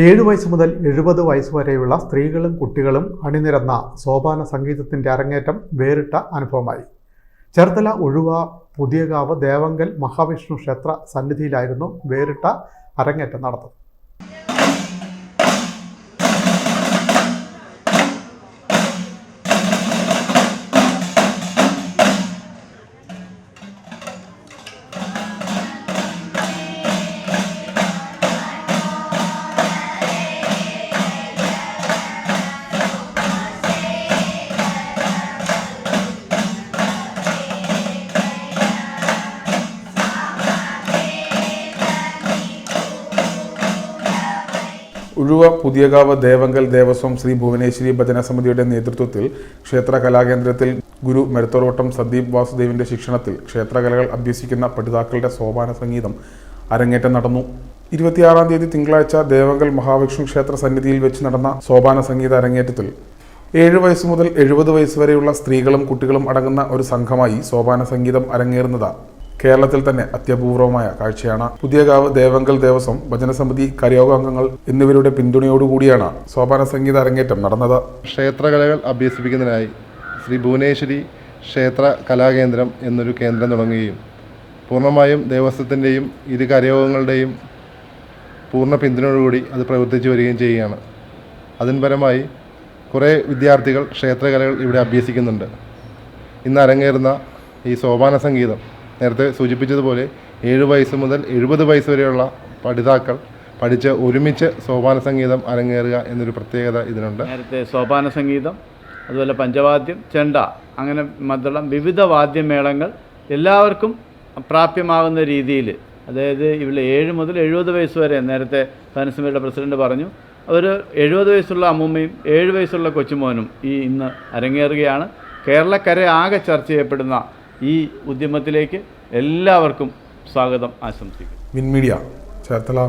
ഏഴ് വയസ്സ് മുതൽ എഴുപത് വയസ്സ് വരെയുള്ള സ്ത്രീകളും കുട്ടികളും അണിനിരന്ന സോപാന സംഗീതത്തിന്റെ അരങ്ങേറ്റം വേറിട്ട അനുഭവമായി. ചേർത്തല ഒഴുവ പുതിയകാവ് ദേവങ്കൽ മഹാവിഷ്ണു ക്ഷേത്ര സന്നിധിയിലായിരുന്നു വേറിട്ട അരങ്ങേറ്റം നടന്നത്. ഉഴുവ പുതിയകാവ് ദേവങ്കൽ ദേവസ്വം ശ്രീ ഭുവനേശ്വരി ഭജന സമിതിയുടെ നേതൃത്വത്തിൽ ക്ഷേത്ര കലാകേന്ദ്രത്തിൽ ഗുരു മരുത്തോറോട്ടം സന്ദീപ് വാസുദേവിന്റെ ശിക്ഷണത്തിൽ ക്ഷേത്രകലകൾ അഭ്യസിക്കുന്ന പഠിതാക്കളുടെ സോപാന സംഗീതം അരങ്ങേറ്റം നടന്നു. ഇരുപത്തിയാറാം തീയതി തിങ്കളാഴ്ച ദേവങ്കൽ മഹാവിഷ്ണു ക്ഷേത്ര സന്നിധിയിൽ വെച്ച് നടന്ന സോപാന സംഗീത അരങ്ങേറ്റത്തിൽ ഏഴ് വയസ്സ് മുതൽ എഴുപത് വയസ്സ് വരെയുള്ള സ്ത്രീകളും കുട്ടികളും അടങ്ങുന്ന ഒരു സംഘമായി സോപാന സംഗീതം അരങ്ങേറുന്നത്. കേരളത്തിൽ തന്നെ അത്യപൂർവമായ കാഴ്ചയാണ്. പുതിയകാവ് ദേവങ്കൽ ദേവസ്വം ഭജനസമിതി കരയോഗാംഗങ്ങൾ എന്നിവരുടെ പിന്തുണയോടുകൂടിയാണ് സോപാന സംഗീത അരങ്ങേറ്റം നടന്നത്. ക്ഷേത്രകലകൾ അഭ്യസിപ്പിക്കുന്നതിനായി ശ്രീ ഭുവനേശ്വരി ക്ഷേത്ര കലാകേന്ദ്രം എന്നൊരു കേന്ദ്രം തുടങ്ങുകയും പൂർണമായും ദേവസ്വത്തിന്റെയും ഇരു കരയോഗങ്ങളുടെയും പൂർണ പിന്തുണയോടുകൂടി അത് പ്രവർത്തിച്ചു വരികയും ചെയ്യുകയാണ്. അതിന് പരമായി കുറേ വിദ്യാർത്ഥികൾ ക്ഷേത്രകലകൾ ഇവിടെ അഭ്യസിക്കുന്നുണ്ട്. ഇന്ന് അരങ്ങേറുന്ന ഈ സോപാന സംഗീതം നേരത്തെ സൂചിപ്പിച്ചതുപോലെ ഏഴ് വയസ്സ് മുതൽ എഴുപത് വയസ്സ് വരെയുള്ള പഠിതാക്കൾ പഠിച്ച് ഒരുമിച്ച് സോപാന സംഗീതം അരങ്ങേറുക എന്നൊരു പ്രത്യേകത ഇതിനുണ്ട്. നേരത്തെ സോപാന സംഗീതം അതുപോലെ പഞ്ചവാദ്യം ചെണ്ട അങ്ങനെ മദ്ദളം വിവിധ വാദ്യമേളങ്ങൾ എല്ലാവർക്കും പ്രാപ്യമാകുന്ന രീതിയിൽ അതായത് ഇവിടെ ഏഴ് മുതൽ എഴുപത് വയസ്സ് വരെ നേരത്തെ ഭരണസമിതിയുടെ പ്രസിഡന്റ് പറഞ്ഞു. അവർ എഴുപത് വയസ്സുള്ള അമ്മൂമ്മയും ഏഴ് വയസ്സുള്ള കൊച്ചുമോനും ഈ ഇന്ന് അരങ്ങേറുകയാണ്. കേരളക്കര ആകെ ചർച്ച ചെയ്യപ്പെടുന്ന ഈ ഉദ്യമത്തിലേക്ക് എല്ലാവർക്കും സ്വാഗതം ആശംസിക്കുന്നു. മിൻമീഡിയ ചേർത്തല.